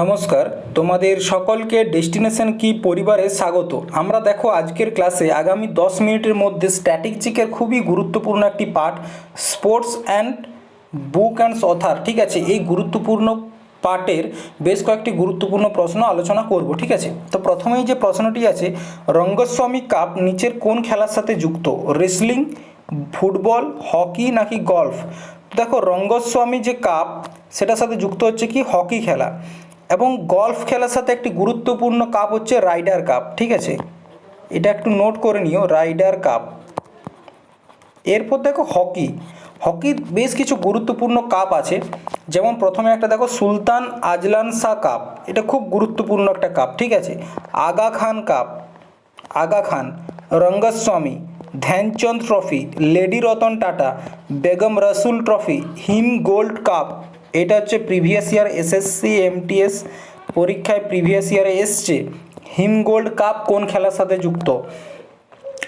নমস্কার, তোমাদের সকলকে ডেস্টিনেশন কি পরিবারে স্বাগত। আমরা দেখো আজকের ক্লাসে আগামী দশ মিনিটের মধ্যে স্ট্যাটিক চেকের খুবই গুরুত্বপূর্ণ একটি part sports and book and author, ঠিক আছে? এই গুরুত্বপূর্ণ পার্টের বেশ কয়েকটি গুরুত্বপূর্ণ প্রশ্ন আলোচনা করব, ঠিক আছে? তো প্রথমেই যে প্রশ্নটি আছে, রঙ্গস্বামী কাপ নিচের কোন খেলার সাথে যুক্ত? রেসলিং ফুটবল, হকি নাকি গলফ? দেখো, রঙ্গস্বামী যে কাপ, সেটার সাথে যুক্ত হচ্ছে কি? হকি খেলা। এবং গলফ খেলার সাথে একটি গুরুত্বপূর্ণ কাপ হচ্ছে রাইডার কাপ, ঠিক আছে? এটা একটু নোট করে নিও, রাইডার কাপ। এরপর দেখো হকি। হকির বেশ কিছু গুরুত্বপূর্ণ কাপ আছে। যেমন প্রথমে একটা দেখো, সুলতান আজলান শাহ কাপ। এটা খুব গুরুত্বপূর্ণ একটা কাপ, ঠিক আছে? Aga Khan cup. Aga Khan, Rangaswamy. Dhyanchand trophy, lady Ratan Tata, Begum Rasul trophy, হিম গোল্ড কাপ। এটা হচ্ছে প্রিভিয়াস ইয়ার এসএসসি, এমটিএস পরীক্ষায় প্রিভিয়াস ইয়ারে এসছে। হিম গোল্ড কাপ কোন খেলার সাথে যুক্ত?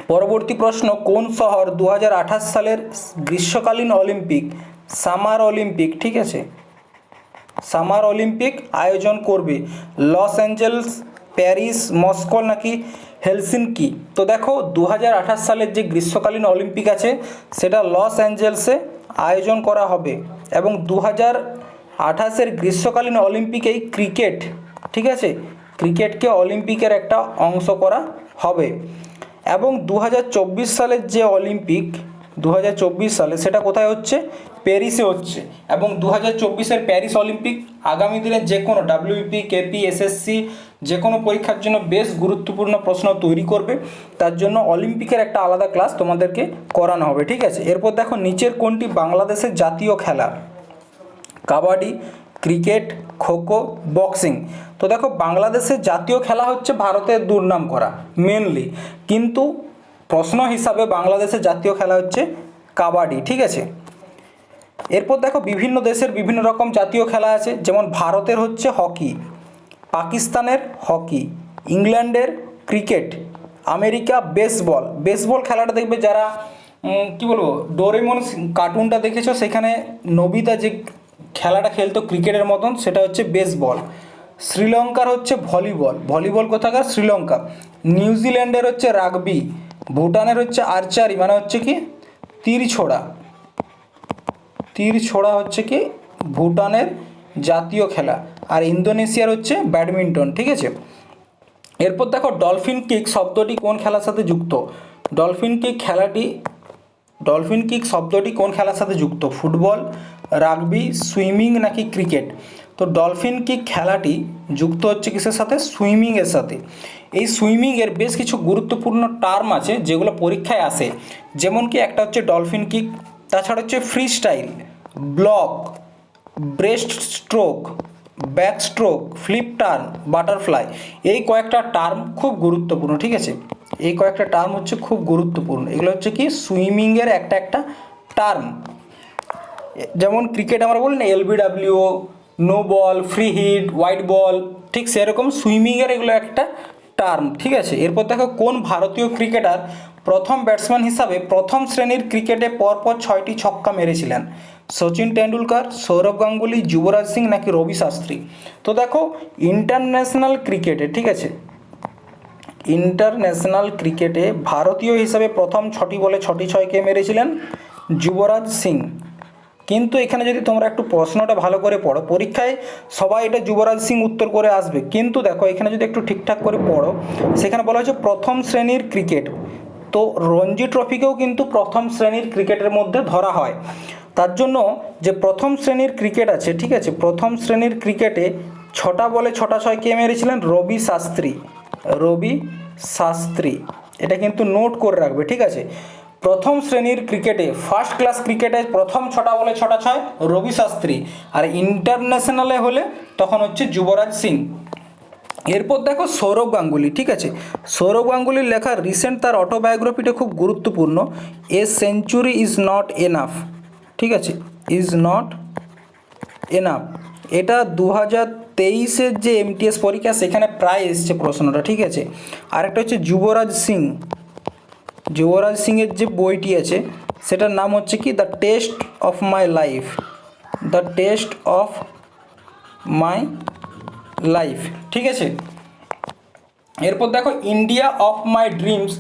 পরবর্তী প্রশ্ন, কোন শহর দু হাজার আঠাশ সালের গ্রীষ্মকালীন অলিম্পিক, সামার অলিম্পিক, ঠিক আছে? সামার অলিম্পিক আয়োজন করবে। লস অ্যাঞ্জেলস, প্যারিস, মস্কো নাকি হেলসিনকি তো দেখো দু হাজার আঠাশ সালের যে গ্রীষ্মকালীন অলিম্পিক আছে, সেটা লস অ্যাঞ্জেলসে আয়োজন করা হবে। এবং দু হাজার আঠাশের গ্রীষ্মকালীন অলিম্পিকেই ক্রিকেট, ঠিক আছে? ক্রিকেটকে অলিম্পিকের একটা অংশ করা হবে। এবং দু হাজার চব্বিশ সালের যে অলিম্পিক দু হাজার চব্বিশ সালে, সেটা কোথায় হচ্ছে? প্যারিসে হচ্ছে। এবং দু হাজার চব্বিশের প্যারিস অলিম্পিক আগামী দিনে যে কোনো ডাব্লিউপি কেপি এসএসসি যে কোনো পরীক্ষার জন্য বেশ গুরুত্বপূর্ণ প্রশ্ন তৈরি করবে, তার জন্য অলিম্পিকের একটা আলাদা ক্লাস তোমাদেরকে করানো হবে, ঠিক আছে? এরপর দেখো নিচের কোনটি বাংলাদেশের জাতীয় খেলা? Kabaddi, cricket, kho kho, boxing. তো দেখো বাংলাদেশের জাতীয় খেলা হচ্ছে ভারতের দুর্নাম করা মেনলি কিন্তু প্রশ্ন হিসাবে বাংলাদেশের জাতীয় খেলা হচ্ছে কাবাডি, ঠিক আছে? এরপর দেখো বিভিন্ন দেশের বিভিন্ন রকম জাতীয় খেলা আছে, যেমন ভারতের হচ্ছে হকি। পাকিস্তানের হকি, ইংল্যান্ডের ক্রিকেট, আমেরিকা বেসবল। বেসবল খেলাটা দেখবে যারা কি বলব, ডোরেমন কার্টুনটা দেখেছ, সেখানে নবিতা যে খেলাটা খেলতো ক্রিকেটের মতন, সেটা হচ্ছে বেসবল। শ্রীলঙ্কার হচ্ছে ভলিবল। ভলিবল কোথাকার? শ্রীলঙ্কা। নিউজিল্যান্ডের হচ্ছে রাগবি। ভুটানের হচ্ছে আর্চারি মানে হচ্ছে কি? তীর ছোড়া তীর ছোড়া হচ্ছে কি? ভুটানের জাতীয় খেলা। আর ইন্দোনেশিয়ার হচ্ছে ব্যাডমিন্টন, ঠিক আছে? এরপর দেখো ডলফিন কিক শব্দটি কোন খেলার সাথে যুক্ত? ডলফিন কিক খেলাটি, ডলফিন কিক শব্দটি কোন খেলার সাথে যুক্ত? ফুটবল, রাগবি, সুইমিং নাকি ক্রিকেট? তো ডলফিন কিক খেলাটি যুক্ত হচ্ছে কিসের সাথে? সুইমিংয়ের সাথে। এই সুইমিংয়ের বেশ কিছু গুরুত্বপূর্ণ টার্ম আছে যেগুলো পরীক্ষায় আসে। যেমন কি একটা হচ্ছে ডলফিন কিক, তাছাড়া হচ্ছে free style, block, breast stroke back stroke flip turn, butterfly এই কয়েকটা টার্ম খুব গুরুত্বপূর্ণ, ঠিক আছে? এই কয়েকটা টার্ম হচ্ছে খুব গুরুত্বপূর্ণ। এগুলো হচ্ছে কি? সুইমিংয়ের একটা একটা টার্ম। যেমন ক্রিকেট আমরা বলি না, LBW, no ball, free hit, white ball, ঠিক সেরকম সুইমিংয়ের এগুলো একটা টার্ম, ঠিক আছে? এরপর দেখো কোন ভারতীয় ক্রিকেটার প্রথম ব্যাটসম্যান হিসাবে প্রথম শ্রেণির ক্রিকেটে পরপর ছয়টি ছক্কা মেরেছিলেন? সচিন টেন্ডুলকার সৌরভ গাঙ্গুলি, যুবরাজ সিং নাকি রবি শাস্ত্রী? তো দেখো ইন্টারন্যাশনাল ক্রিকেটে ঠিক আছে? ইন্টারন্যাশনাল ক্রিকেটে ভারতীয় হিসাবে প্রথম ছটি বলে ছটি ছয়কে মেরেছিলেন যুবরাজ সিং। কিন্তু এখানে যদি তোমরা একটু প্রশ্নটা ভালো করে পড়ো, পরীক্ষায় সবাই এটা যুবরাজ সিং উত্তর করে আসবে। কিন্তু দেখো, এখানে যদি একটু ঠিকঠাক করে পড়ো, সেখানে বলা হয়েছে প্রথম শ্রেণির ক্রিকেট তো রঞ্জি ট্রফিকেও কিন্তু প্রথম শ্রেণির ক্রিকেটের মধ্যে ধরা হয়। তার জন্য যে প্রথম শ্রেণির ক্রিকেট আছে, ঠিক আছে? প্রথম শ্রেণির ক্রিকেটে ছটা বলে ছটা ছয় কে মেরেছিলেন রবি শাস্ত্রী। রবি শাস্ত্রী। এটা কিন্তু নোট করে রাখবে, ঠিক আছে? প্রথম শ্রেণির ক্রিকেটে ফার্স্ট ক্লাস ক্রিকেটে প্রথম ছটা বলে ছটা ছয়, রবি শাস্ত্রী। আর ইন্টারন্যাশনালে হলে তখন হচ্ছে যুবরাজ সিং। এরপর দেখো সৌরভ গাঙ্গুলি, ঠিক আছে? সৌরভ গাঙ্গুলির লেখা রিসেন্ট তার অটোবায়োগ্রাফিটা খুব গুরুত্বপূর্ণ। A century is not enough ঠিক আছে ইজ নট এনাফ এটা দু হাজার তেইশের যে এমটিএস পরীক্ষা, সেখানে প্রায় এসছে প্রশ্নটা, ঠিক আছে? আরেকটা হচ্ছে যুবরাজ সিং। যুবরাজ সিংয়ের যে বইটি আছে, সেটার নাম হচ্ছে কি? The test of my life the test of my life ঠিক আছে? এরপর দেখো ইন্ডিয়া অফ মাই ড্রিমস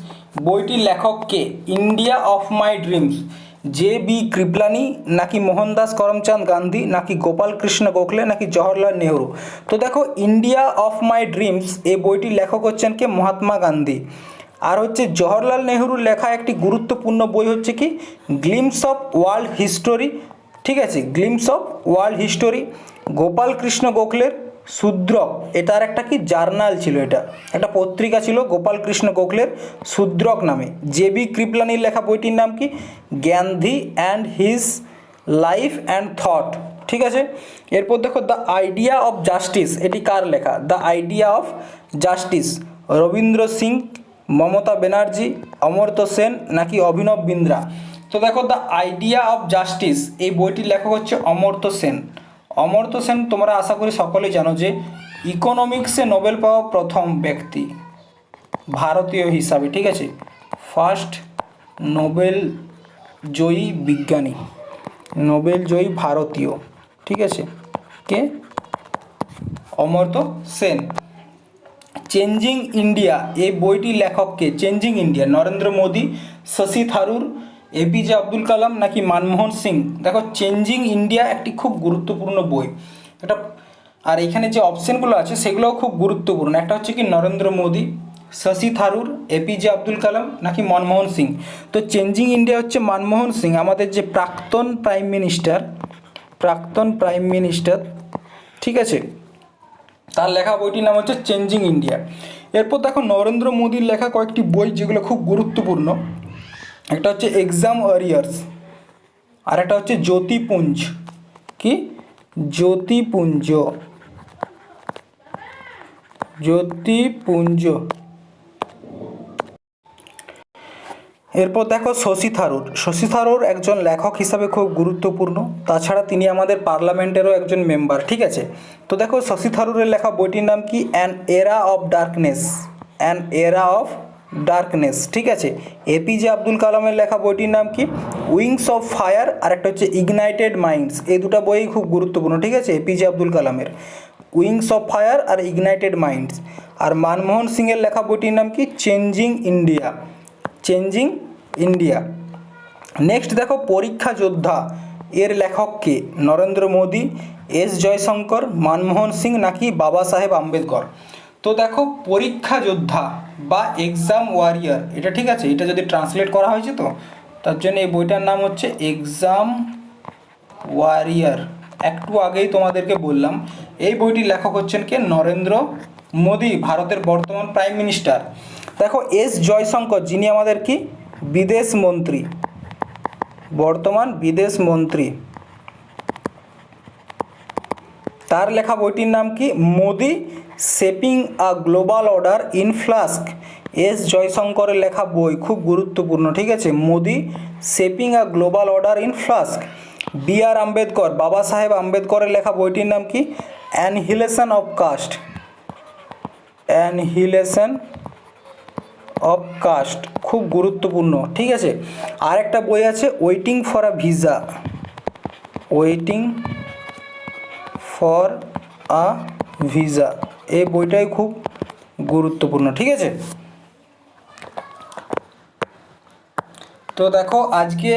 বইটির লেখক কে? India of my dreams J B Kripalani, নাকি মোহনদাস করমচাঁদ গান্ধী, নাকি গোপাল কৃষ্ণ গোখলে, নাকি জওহরলাল নেহরু? তো দেখো, ইন্ডিয়া অফ মাই ড্রিমস, এই বইটির লেখক হচ্ছেন কে? মহাত্মা গান্ধী। আর হচ্ছে জওহরলাল নেহরুর লেখা একটি গুরুত্বপূর্ণ বই হচ্ছে কি? Glimpses of world history. ঠিক আছে, glimpses of world history. Gopal Krishna গোখলের Shudraka এটার একটা কি জার্নাল ছিল এটা? একটা পত্রিকা ছিল গোপাল কৃষ্ণ গোখলের শূদ্রক নামে। জে বি কৃপলানির লেখা বইটির নাম কি? Gandhi and his life and thought ঠিক আছে? এরপর দেখো দ্য আইডিয়া অফ জাস্টিস এটি কার লেখা? The idea of justice Rabindra Singh, Mamata Banerjee, Amartya Sen, নাকি অভিনব বিন্দ্রা? তো দেখো দ্য আইডিয়া অফ জাস্টিস এই বইটির লেখক হচ্ছে অমর্ত্য সেন। অমর্ত্য সেন, তোমরা আশা করি সকলেই জানো যে ইকোনমিক্সে নোবেল পাওয়া প্রথম ব্যক্তি ভারতীয় হিসাবে, ঠিক আছে? ফার্স্ট নোবেল জয়ী বিজ্ঞানী, নোবেল জয়ী ভারতীয়, ঠিক আছে? কে? অমর্ত্য সেন। চেঞ্জিং ইন্ডিয়া, এই বইটির লেখককে changing India, Narendra Modi, Shashi Tharoor APJ Abdul Kalam নাকি মনমোহন সিং? দেখো চেঞ্জিং ইন্ডিয়া একটি খুব গুরুত্বপূর্ণ বই। এটা আর এখানে যে অপশানগুলো আছে, সেগুলোও খুব গুরুত্বপূর্ণ। একটা হচ্ছে কি, নরেন্দ্র মোদী, শশী থারুর এপিজে আব্দুল কালাম নাকি মনমোহন সিং? তো চেঞ্জিং ইন্ডিয়া হচ্ছে মনমোহন সিং। আমাদের যে প্রাক্তন প্রাইম মিনিস্টার প্রাক্তন প্রাইম মিনিস্টার ঠিক আছে? তার লেখা বইটির নাম হচ্ছে চেঞ্জিং ইন্ডিয়া এরপর দেখো, নরেন্দ্র মোদীর লেখা কয়েকটি বই যেগুলো খুব গুরুত্বপূর্ণ। একটা হচ্ছে এক্সাম ওয়ারিয়ার্স আর একটা হচ্ছে জ্যোতিপুঞ্জ। কি? জ্যোতিপুঞ্জ। জ্যোতিপুঞ্জ। এরপর দেখো শশী থারুর। শশী থারুর একজন লেখক হিসাবে খুব গুরুত্বপূর্ণ। তাছাড়া তিনি আমাদের পার্লামেন্টেরও একজন মেম্বার ঠিক আছে? তো দেখো শশী থারুরের লেখা বইটির নাম কি? An era of darkness an era of darkness ঠিক আছে? এপিজে আব্দুল কালামের লেখা বইটির নাম কি? উইংস অফ ফায়ার আর একটা হচ্ছে ইগনাইটেড মাইন্ডস এই দুটো বই খুব গুরুত্বপূর্ণ, ঠিক আছে? এপিজে আব্দুল কালামের উইংস অফ ফায়ার আর ইগনাইটেড মাইন্ডস আর মনমোহন সিংয়ের লেখা বইটির নাম কি? Changing India changing India next দেখো, পরীক্ষা যোদ্ধা। এর লেখককে নরেন্দ্র মোদী, এস জয়শঙ্কর মনমোহন সিং নাকি বাবা সাহেব আম্বেদকর? তো দেখো পরীক্ষা যোদ্ধা বা এক্সাম ওয়ারিয়ার এটা ঠিক আছে? এটা যদি ট্রান্সলেট করা হয়েছে তো? তার জন্য এই বইটার নাম হচ্ছে এক্সাম ওয়ারিয়ার একটু আগেই তোমাদেরকে বললাম, এই বইটির লেখক হচ্ছেন কে? নরেন্দ্র মোদী, ভারতের বর্তমান প্রাইম মিনিস্টার দেখো এস জয়শঙ্কর, যিনি আমাদের কি? বিদেশ মন্ত্রী। বর্তমান বিদেশ মন্ত্রী। তার লেখা বইটির নাম কি? Modi shaping a global order in flux S জয়শঙ্করের লেখা বই, খুব গুরুত্বপূর্ণ, ঠিক আছে? Modi shaping a global order in flux B R Ambedkar, Baba Saheb আম্বেদকরের লেখা বইটির নাম কি? Annihilation of caste annihilation of caste খুব গুরুত্বপূর্ণ, ঠিক আছে? আর একটা বই আছে waiting for a visa waiting for a visa এই বইটাই খুব গুরুত্বপূর্ণ, ঠিক আছে? তো দেখো, আজকে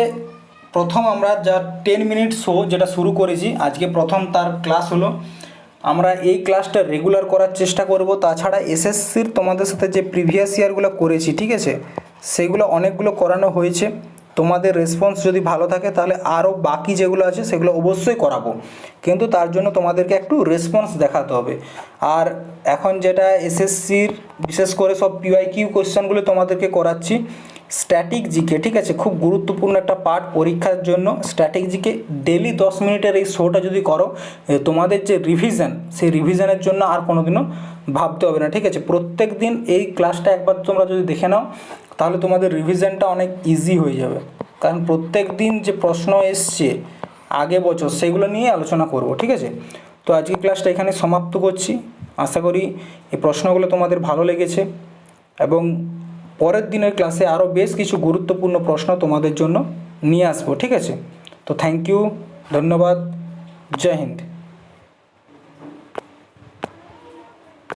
প্রথম আমরা যা টেন মিনিট শো যেটা শুরু করেছি, আজকে প্রথম তার ক্লাস হলো। আমরা এই ক্লাসটা রেগুলার করার চেষ্টা করব। তাছাড়া এসএসসির তোমাদের সাথে যে প্রিভিয়াস ইয়ারগুলো করেছি, ঠিক আছে? সেগুলো অনেকগুলো করানো হয়েছে। তোমাদের রেসপন্স যদি ভালো থাকে, তাহলে আরও বাকি যেগুলো আছে, সেগুলো অবশ্যই করাবো। কিন্তু তার জন্য তোমাদেরকে একটু রেসপন্স দেখাতে হবে। আর এখন যেটা এসএসসির বিশেষ করে সব পিওয়াই কিউ কোয়েশ্চেনগুলো তোমাদেরকে করাচ্ছি স্ট্যাটিক জিকে ঠিক আছে? খুব গুরুত্বপূর্ণ একটা পার্ট পরীক্ষার জন্য স্ট্যাটিক জিকে ডেলি দশ মিনিটের এই শোটা যদি করো তোমাদের যে রিভিশন সেই রিভিশনের জন্য আর কোনোদিনও ভাবতে হবে না, ঠিক আছে? প্রত্যেক দিন এই ক্লাসটা একবার তোমরা যদি দেখে নাও, তাহলে তোমাদের রিভিশনটা অনেক ইজি হয়ে যাবে। কারণ প্রত্যেক দিন যে প্রশ্ন এসছে আগে বছর, সেগুলো নিয়ে আলোচনা করব, ঠিক আছে? তো আজকে ক্লাসটা এখানে সমাপ্ত করছি। আশা করি এই প্রশ্নগুলো তোমাদের ভালো লেগেছে এবং পরের দিনের ক্লাসে আরও বেশ কিছু গুরুত্বপূর্ণ প্রশ্ন তোমাদের জন্য নিয়ে আসব, ঠিক আছে? তো থ্যাংক ইউ ধন্যবাদ, জয় হিন্দ।